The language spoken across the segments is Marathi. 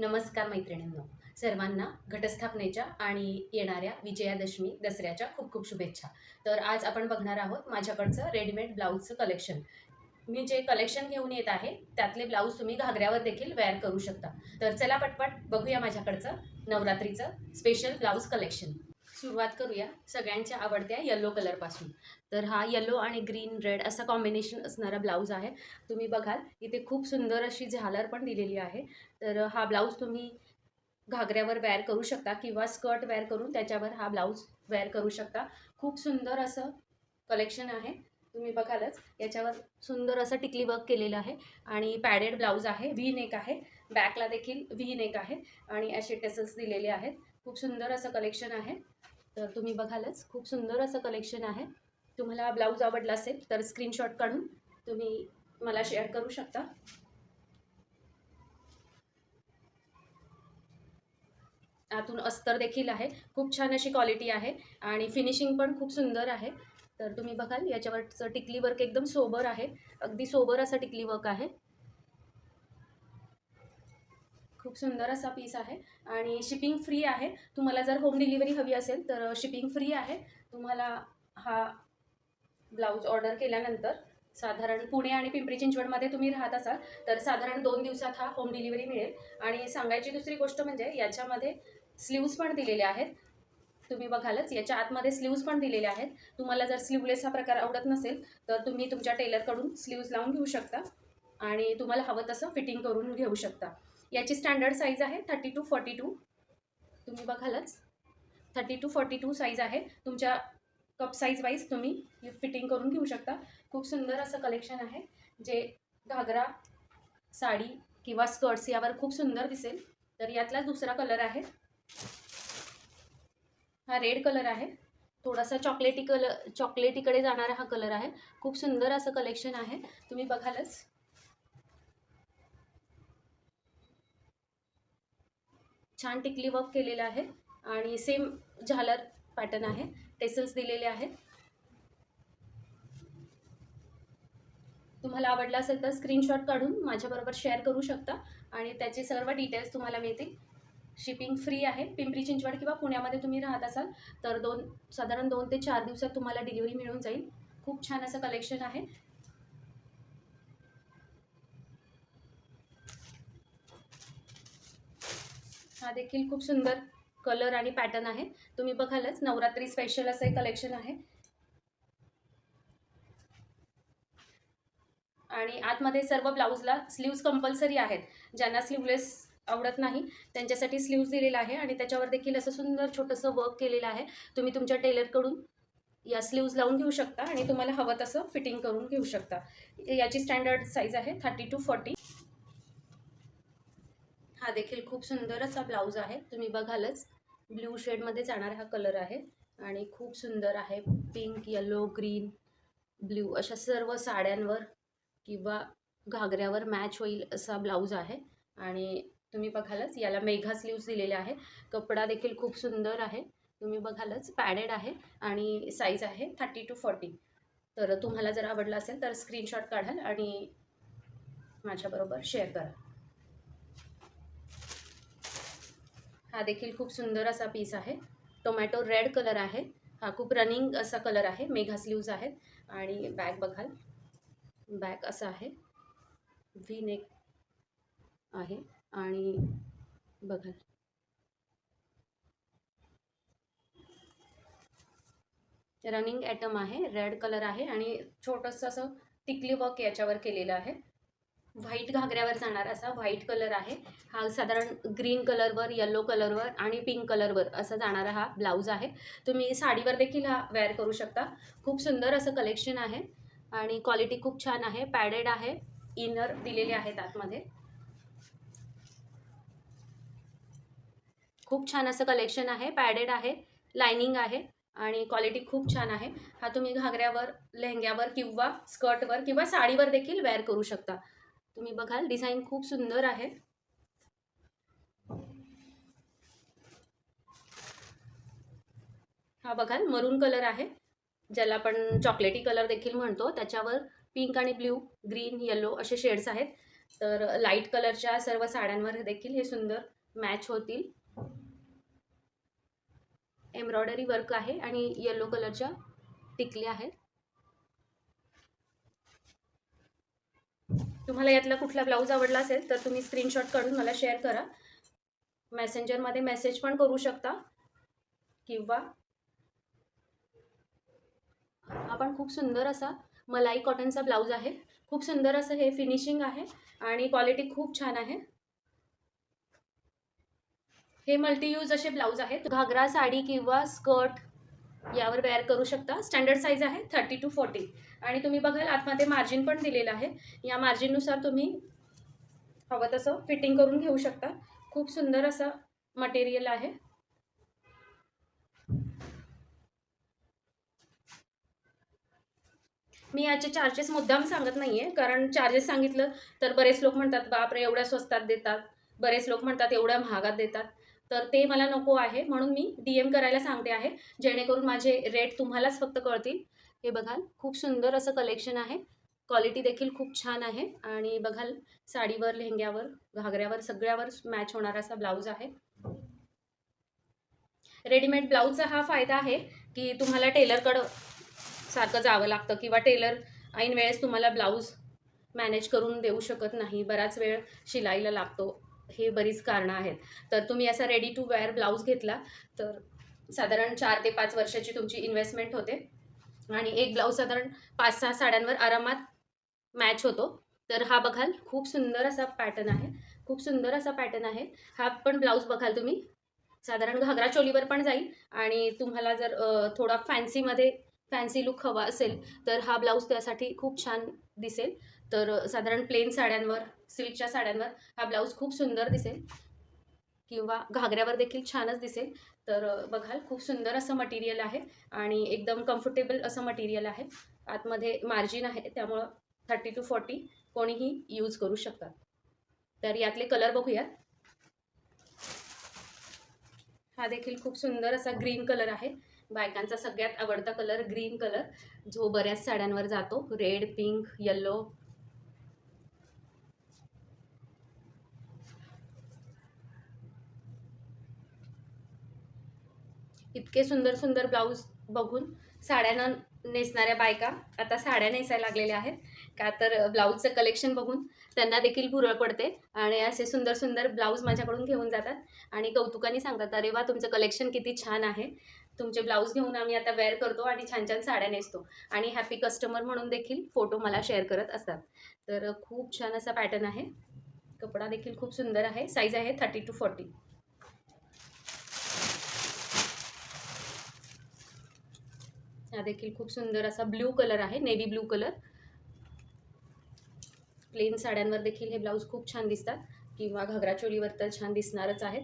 नमस्कार मैत्रिणींनो. सर्वांना घटस्थापनेच्या आणि येणाऱ्या विजयादशमी दसऱ्याच्या खूप खूप शुभेच्छा. तर आज आपण बघणार आहोत माझ्याकडचं रेडीमेड ब्लाऊजचं कलेक्शन. मी जे कलेक्शन घेऊन येत आहे त्यातले ब्लाऊज तुम्ही घागऱ्यावर देखील वेअर करू शकता. तर चला पटपट बघूया माझ्याकडचं नवरात्रीचं स्पेशल ब्लाऊज कलेक्शन. सुरुवात करूया सगळ्यांच्या आवडत्या येलो कलरपासून तर हा येलो आणि ग्रीन रेड असा कॉम्बिनेशन असणारा ब्लाऊज आहे. तुम्ही बघाल इथे खूप सुंदर अशी झालर पण दिलेली आहे. तर हा ब्लाऊज तुम्ही घागऱ्यावर वेअर करू शकता किंवा स्कर्ट वेअर करून त्याच्यावर हा ब्लाऊज वेअर करू शकता. खूप सुंदर असं कलेक्शन आहे. तुम्ही बघालच याच्यावर सुंदर असं टिकली वर्क केलेलं आहे. आणि पॅडेड ब्लाऊज आहे व्ही नेक आहे. बॅकला देखील व्ही नेक आहे. आणि असे टेसल्स दिलेले आहेत. खूप सुंदर असं कलेक्शन आहे. तर तुम्ही बघालच. खूप सुंदर असं कलेक्शन आहे. तुम्हाला ब्लाऊज आवडला असेल तर स्क्रीनशॉट काढून तुम्ही मला शेअर करू शकता. आतून अस्तर देखील आहे. खूप छान अशी क्वालिटी आहे आणि फिनिशिंग पण खूप सुंदर आहे. तर तुम्ही बघाल याच्यावरचं टिकली वर्क एकदम सोबर आहे. अगदी सोबर असं टिकली वर्क आहे. खूप सुंदर असा पीस आहे. आणि शिपिंग फ्री आहे. तुम्हाला जर होम डिलिव्हरी हवी असेल तर शिपिंग फ्री आहे. तुम्हाला हा ब्लाऊज ऑर्डर केल्यानंतर साधारण पुणे आणि पिंपरी चिंचवडमध्ये तुम्ही राहत असाल तर साधारण दोन दिवसात हा होम डिलिव्हरी मिळेल. आणि सांगायची दुसरी गोष्ट म्हणजे याच्यामध्ये स्लीव्ज पण दिलेले आहेत. तुम्ही बघालच याच्या आतमध्ये स्लीव्ज पण दिलेले आहेत. तुम्हाला जर स्लीवलेस हा प्रकार आवडत नसेल तर तुम्ही तुमच्या टेलरकडून स्लीव्ज लावून घेऊ शकता. आणि तुम्हाला हवं तसं फिटिंग करून घेऊ शकता. याची स्टँडर्ड साईज आहे थर्टी टू फॉर्टी टू तुम्ही बघालच. Thirty two forty two size आहे. तुमच्या कप साईज वाईज तुम्ही फिटिंग करून घेऊ शकता. खूप सुंदर असं कलेक्शन आहे जे घागरा साडी किंवा स्कर्ट्स यावर खूप सुंदर दिसेल. तर यातला दुसरा कलर आहे. हा रेड कलर आहे. थोडासा चॉकलेटी कलर चॉकलेटीकडे जाणारा हा कलर आहे. खूप सुंदर असं कलेक्शन आहे. तुम्ही बघालच. छान टिकली वर्क केलेलं आहे आणि सेम झालर पॅटर्न आहे. टेसल्स दिलेले आहेत. तुम्हाला आवडला असेल तर स्क्रीनशॉट काढून माझ्याबरोबर शेअर करू शकता आणि त्याचे सर्व डिटेल्स तुम्हाला मिळतील. शिपिंग फ्री आहे. पिंपरी चिंचवड किंवा पुण्यामध्ये तुम्ही राहत असाल तर दोन साधारण दोन ते चार दिवसात तुम्हाला डिलिव्हरी मिळून जाईल. खूप छान असं कलेक्शन आहे. हा देखील खूप सुंदर कलर आणि पॅटर्न आहे. तुम्ही बघालच नवरात्री स्पेशल असं एक कलेक्शन आहे. आणि आतमध्ये सर्व ब्लाऊजला स्लीव्ज कंपल्सरी आहेत. ज्यांना स्लीवलेस आवडत नाही त्यांच्यासाठी स्लीव्ज दिलेला आहे आणि त्याच्यावर देखील असं सुंदर छोटंसं वर्क केलेलं आहे. तुम्ही तुमच्या टेलरकडून या स्लीव्ज लावून घेऊ शकता आणि तुम्हाला हवं तसं फिटिंग करून घेऊ शकता. याची स्टँडर्ड साईज आहे थर्टी टू फॉर्टी हा देखील खूप सुंदर असा ब्लाऊज आहे. तुम्ही बघालच. ब्ल्यू शेडमध्ये जाणारा हा कलर आहे. आणि खूप सुंदर आहे. पिंक येलो ग्रीन ब्ल्यू अशा सर्व साड्यांवर किंवा घागऱ्यावर मॅच होईल असा ब्लाऊज आहे. आणि तुम्ही बघालच याला मेघा स्लीव्ज दिलेले आहे. कपडा देखील खूप सुंदर आहे. तुम्ही बघालच पॅडेड आहे आणि साईज आहे थर्टी टू फॉर्टी तर तुम्हाला जर आवडला असेल तर स्क्रीनशॉट काढाल आणि माझ्याबरोबर शेअर करा. हा देखील खूप सुंदर असा पीस आहे. टोमॅटो रेड कलर आहे. हा खूप रनिंग असा कलर आहे. मेघा स्लीव्ज आहेत. आणि बॅग बघाल. बॅग असा आहे. व्ही नेक आहे. आणि बघाल. रनिंग ॲटम आहे. रेड कलर आहे. आणि छोटंसं असं टिकली वर्क याच्यावर केलेलं आहे. व्हाईट घागऱ्यावर जाणार असा व्हाईट कलर आहे. हा साधारण ग्रीन कलरवर येलो कलरवर आणि पिंक कलरवर असा जाणारा हा ब्लाऊज आहे. तुम्ही साडीवर देखील हा वेअर करू शकता. खूप सुंदर असं कलेक्शन आहे आणि क्वालिटी खूप छान आहे. पॅडेड आहे. इनर दिलेले आहेत आतमध्ये. खूप छान असं कलेक्शन आहे. पॅडेड आहे. लायनिंग आहे आणि क्वालिटी खूप छान आहे. हा तुम्ही घागऱ्यावर लेहंग्यावर किंवा स्कर्टवर किंवा साडीवर देखील वेअर करू शकता. तुम्ही बघाल डिझाईन खूप सुंदर आहे. हा बघाल मरून कलर आहे. ज्याला आपण चॉकलेटी कलर देखील म्हणतो त्याच्यावर पिंक आणि ब्ल्यू ग्रीन येलो असे शेड्स आहेत. तर लाइट कलरच्या सर्व साड्यांवर देखील हे सुंदर मॅच होतील. एम्ब्रॉयडरी वर्क आहे आणि येलो कलरच्या टिकल्या आहेत. तुम्हाला यातला कुठला ब्लाऊज आवडला असेल तर तुम्ही स्क्रीनशॉट काढून मला शेअर करा. मेसेंजरमध्ये मेसेज पण करू शकता. किंवा आपण खूप सुंदर असा मलाई कॉटनचा ब्लाऊज आहे. खूप सुंदर असं हे फिनिशिंग आहे आणि क्वालिटी खूप छान आहे. हे मल्टी यूज असे ब्लाऊज आहेत. घागरा साडी किंवा स्कर्ट यावर वेअर करू शकता. स्टँडर्ड साईज आहे थर्टी टू फोर्टी आणि तुम्ही बघाल आतमध्ये मार्जिन पण दिलेलं आहे. या मार्जिननुसार तुम्ही हवं तसं फिटिंग करून घेऊ शकता. खूप सुंदर असं मटेरियल आहे. मी याचे चार्जेस मुद्दाम सांगत नाही आहे कारण चार्जेस सांगितलं तर बरेच लोक म्हणतात बापरे एवढ्या स्वस्तात देतात. बरेच लोक म्हणतात एवढ्या महागात देतात. तर ते मला नको आहे. म्हणून मी डी एम करायला सांगते आहे. जेणेकरून माझे रेट तुम्हालाच फक्त कळतील. हे बघाल खूप सुंदर असं कलेक्शन आहे. क्वालिटी देखील खूप छान आहे. आणि बघाल साडीवर लेहंग्यावर घागऱ्यावर सगळ्यावर मॅच होणारा असा ब्लाऊज आहे. रेडीमेड ब्लाऊजचा हा फायदा आहे की तुम्हाला टेलरकडं सारखं जावं लागतं किंवा टेलर ऐन वेळेस तुम्हाला ब्लाऊज मॅनेज करून देऊ शकत नाही. बराच वेळ शिलाईला लागतो. हे बरीच कारणं आहेत. तर तुम्ही असा रेडी टू वेअर ब्लाऊज घेतला तर साधारण चार ते पाच वर्षाची तुमची इन्व्हेस्टमेंट होते. आणि एक ब्लाऊज साधारण पाच सहा साड्यांवर आरामात मॅच होतो. तर हा बघाल खूप सुंदर असा पॅटर्न आहे. खूप सुंदर असा पॅटर्न आहे. हा पण ब्लाऊज बघाल तुम्ही. साधारण घागरा चोलीवर पण जाईल. आणि तुम्हाला जर थोडा फॅन्सीमध्ये फॅन्सी लुक हवा असेल तर हा ब्लाऊज त्यासाठी खूप छान दिसेल. तर साधारण प्लेन साड्यांवर सिल्कच्या साड्यांवर हा ब्लाऊज खूप सुंदर दिसेल. किंवा घागऱ्यावर देखील छानच दिसेल. तर बघाल खूप सुंदर असं मटेरियल आहे आणि एकदम कम्फर्टेबल असं मटेरियल आहे. आतमध्ये मार्जिन आहे त्यामुळं थर्टी टू फोर्टी कोणीही यूज करू शकतात. तर यातले कलर बघूयात. हा देखील खूप सुंदर असा ग्रीन कलर आहे. बायकांचा सगळ्यात आवडता कलर ग्रीन कलर जो बऱ्याच साड्यांवर जातो. रेड पिंक येल्लो इतके सुंदर सुंदर ब्लाऊज बघून साड्यानं नेसणाऱ्या बायका आता साड्या नेसायला लागलेल्या आहेत. का तर ब्लाऊजचं कलेक्शन बघून त्यांना देखील भुरळ पडते आणि असे सुंदर सुंदर ब्लाऊज माझ्याकडून घेऊन जातात. आणि कौतुकाने सांगतात अरे वा तुमचं कलेक्शन किती छान आहे. तुमचे ब्लाऊज घेऊन आम्ही आता वेअर करतो आणि छान छान साड्या नेसतो. आणि हॅपी कस्टमर म्हणून देखील फोटो मला शेअर करत असतात. तर खूप छान असा पॅटर्न आहे. कपडा देखील खूप सुंदर आहे. साईज आहे थर्टी टू फोर्टी हा देखील खूप सुंदर असा ब्ल्यू कलर आहे. नेव्ही ब्ल्यू कलर प्लेन साड्यांवर देखील हे ब्लाऊज खूप छान दिसतात. किंवा घागरा चोलीवर तर छान दिसणारच आहेत.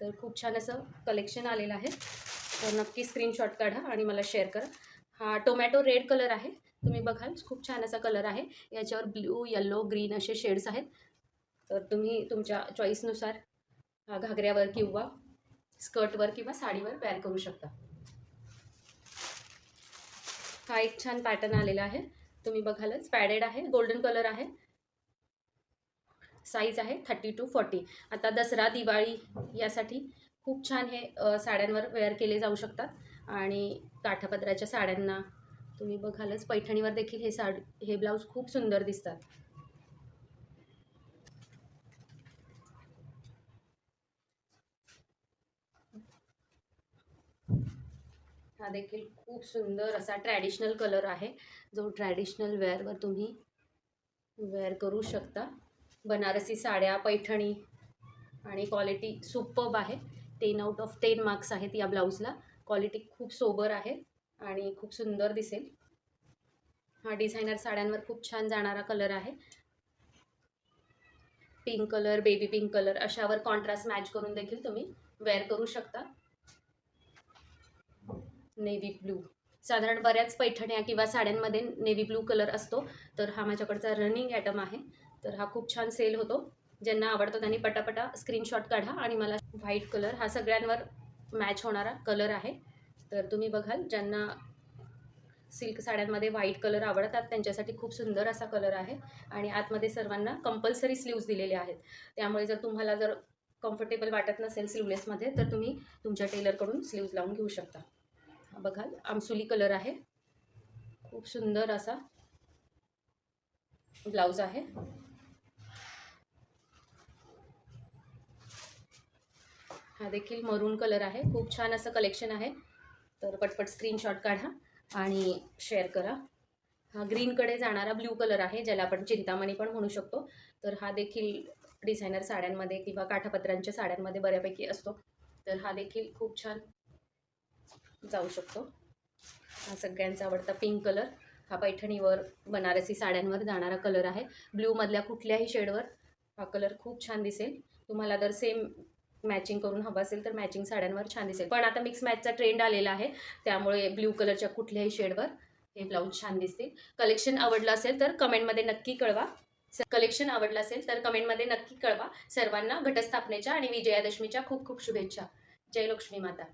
तर खूप छान असं कलेक्शन आलेलं आहे. तर नक्की स्क्रीनशॉट काढा आणि मला शेअर करा. हा टोमॅटो रेड कलर आहे. तुम्ही बघाल खूप छान असा कलर आहे. याच्यावर ब्ल्यू येल्लो ग्रीन असे शेड्स आहेत. तर तुम्ही तुमच्या चॉईसनुसार घागऱ्यावर किंवा स्कर्टवर किंवा साडीवर वेअर करू शकता. हा एक छान पॅटर्न आलेला आहे. तुम्ही बघालच पॅडेड आहे गोल्डन कलर आहे. साईज आहे थर्टी टू फॉर्टी आता दसरा दिवाळी यासाठी खूप छान हे साड्यांवर वेअर केले जाऊ शकतात. आणि काठापदराच्या साड्यांना तुम्ही बघालच पैठणीवर देखील हे साड हे ब्लाऊज खूप सुंदर दिसतात. हा देखील खूप सुंदर असा ट्रॅडिशनल कलर आहे जो ट्रॅडिशनल वेअरवर तुम्ही वेअर करू शकता. बनारसी साड्या पैठणी आणि क्वालिटी सुपब आहे. Ten out of ten marks आहेत या ब्लाऊजला क्वालिटी खूप सोबर आहे आणि खूप सुंदर दिसेल. हा डिझायनर साड्यांवर खूप छान जाणारा कलर आहे. Pink colour baby pink colour अशावर contrast match करून देखील तुम्ही वेअर करू शकता. नेव्ही ब्लू साधारण बऱ्याच पैठण्या किंवा साड्यांमध्ये नेव्ही ब्लू कलर असतो. तर हा माझ्याकडचा रनिंग ॲटम आहे. तर हा खूप छान सेल होतो. ज्यांना आवडतो त्यांनी पटापटा स्क्रीनशॉट काढा आणि मला व्हाईट कलर हा सगळ्यांवर मॅच होणारा कलर आहे. तर तुम्ही बघाल ज्यांना सिल्क साड्यांमध्ये व्हाईट कलर आवडतात त्यांच्यासाठी खूप सुंदर असा कलर आहे. आणि आतमध्ये सर्वांना कंपल्सरी स्लीव्ज दिलेले आहेत. त्यामुळे जर तुम्हाला जर कम्फर्टेबल वाटत नसेल स्लीवलेसमध्ये तर तुम्ही तुमच्या टेलरकडून स्लीव्ज लावून घेऊ शकता. बघाल आमसुली कलर आहे. खूप सुंदर असा ब्लाऊज आहे. हा देखील मरून कलर आहे. खूप छान असं कलेक्शन आहे. तर पटपट स्क्रीनशॉट काढा आणि शेअर करा. हा ग्रीनकडे जाणारा ब्ल्यू कलर आहे ज्याला आपण चिंतामणी पण म्हणू शकतो. तर हा देखील डिझायनर साड्यांमध्ये किंवा काठापत्रांच्या साड्यांमध्ये बऱ्यापैकी असतो. तर हा देखील खूप छान जाऊ शकतो. हा सगळ्यांचा आवडता पिंक कलर हा पैठणीवर बनारसी साड्यांवर जाणारा कलर आहे. ब्ल्यूमधल्या कुठल्याही शेडवर हा कलर खूप छान दिसेल. तुम्हाला जर सेम मॅचिंग करून हवं असेल तर मॅचिंग साड्यांवर छान दिसेल. पण आता मिक्स मॅचचा ट्रेंड आलेला आहे. त्यामुळे ब्ल्यू कलरच्या कुठल्याही शेडवर हे ब्लाऊज छान दिसतील. कलेक्शन आवडलं असेल तर कमेंटमध्ये नक्की कळवा. कलेक्शन आवडलं असेल तर कमेंटमध्ये नक्की कळवा. सर्वांना घटस्थापनेच्या आणि विजयादशमीच्या खूप खूप शुभेच्छा. जय लक्ष्मी माता.